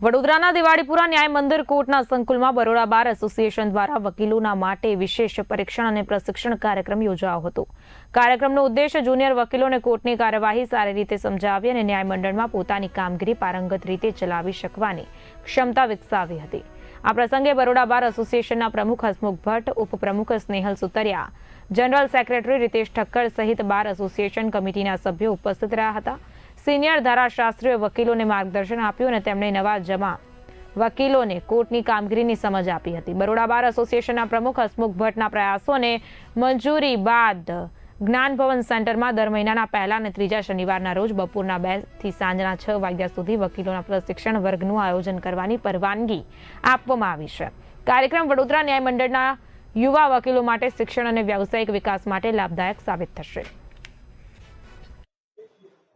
વડોદરાના દિવાળીપુરા ન્યાય મંદિર કોર્ટના સંકુલમાં બરોડા બાર એસોસિએશન દ્વારા વકીલોના માટે વિશેષ પરીક્ષણ અને પ્રશિક્ષણ કાર્યક્રમ યોજાયો હતો. કાર્યક્રમનો ઉદ્દેશ જુનિયર વકીલોને કોર્ટની કાર્યવાહી સારી રીતે સમજાવી અને ન્યાયમંડળમાં પોતાની કામગીરી પારંગત રીતે ચલાવી શકવાની ક્ષમતા વિકસાવી હતી. આ પ્રસંગે બરોડા બાર એસોસિએશનના પ્રમુખ હસમુખ ભટ્ટ ઉપપ્રમુખ સ્નેહલ સુતરિયા, જનરલ સેક્રેટરી રીતેશ ઠક્કર સહિત બાર એસોસિએશન કમિટીના સભ્યો ઉપસ્થિત રહ્યા હતા. સિનિયર ધારાશાસ્ત્રીઓએ વકીલોને માર્ગદર્શન આપ્યું અને તેમણે નવા જમા વકીલોને કોર્ટની કામગીરીની સમજ આપી હતી. બરોડા બાર એસોસિએશનના પ્રમુખ હસમુખ ભટ્ટના પ્રયાસોને મંજૂરી બાદ જ્ઞાનભવન સેન્ટરમાં દર મહિનાના પહેલા અને ત્રીજા શનિવારના રોજ બપોરના બેથી સાંજના છ વાગ્યા સુધી વકીલોના પ્રશિક્ષણ વર્ગનું આયોજન કરવાની પરવાનગી આપવામાં આવી છે. કાર્યક્રમ વડોદરા ન્યાયમંડળના યુવા વકીલો માટે શિક્ષણ અને વ્યાવસાયિક વિકાસ માટે લાભદાયક સાબિત થશે.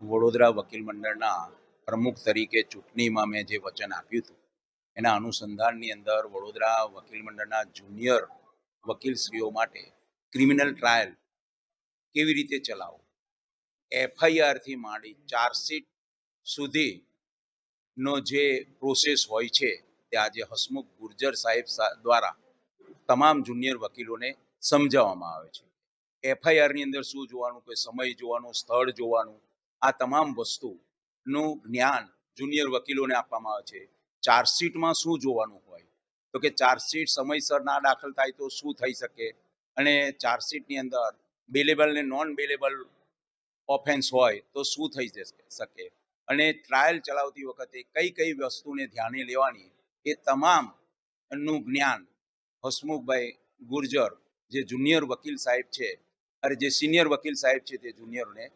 વડોદરા વકીલ મંડળના પ્રમુખ તરીકે ચૂંટણીમાં મેં જે વચન આપ્યું હતું, એના અનુસંધાનની અંદર વડોદરા વકીલ મંડળના જુનિયર વકીલશ્રીઓ માટે ક્રિમિનલ ટ્રાયલ કેવી રીતે ચલાવવું? એફઆઈઆરથી માંડી ચાર્જશીટ સુધીનો જે પ્રોસેસ હોય છે, તે આજે હસમુખ ગુર્જર સાહેબ દ્વારા તમામ જુનિયર વકીલોને સમજાવવામાં આવે છે. એફઆઈઆરની અંદર શું જોવાનું, કોઈ સમય જોવાનું, સ્થળ જોવાનું આ તમામ વસ્તુનું જ્ઞાન જુનિયર વકીલોને આપવામાં આવે છે. ચાર્જશીટમાં શું જોવાનું હોય? તો કે ચાર્જશીટ સમયસર ના દાખલ થાય તો શું થઈ શકે? અને ચાર્જશીટની અંદર બેલેબલ ને નોન બેલેબલ ઓફેન્સ હોય તો શું થઈ શકે? અને ટ્રાયલ ચલાવતી વખતે કઈ કઈ વસ્તુને ધ્યાને લેવાની એ તમામનું જ્ઞાન હસમુખભાઈ ગુર્જર, જે જુનિયર વકીલ સાહેબ છે, અરે જે સિનિયર વકીલ સાહેબ છે તે જુનિયરને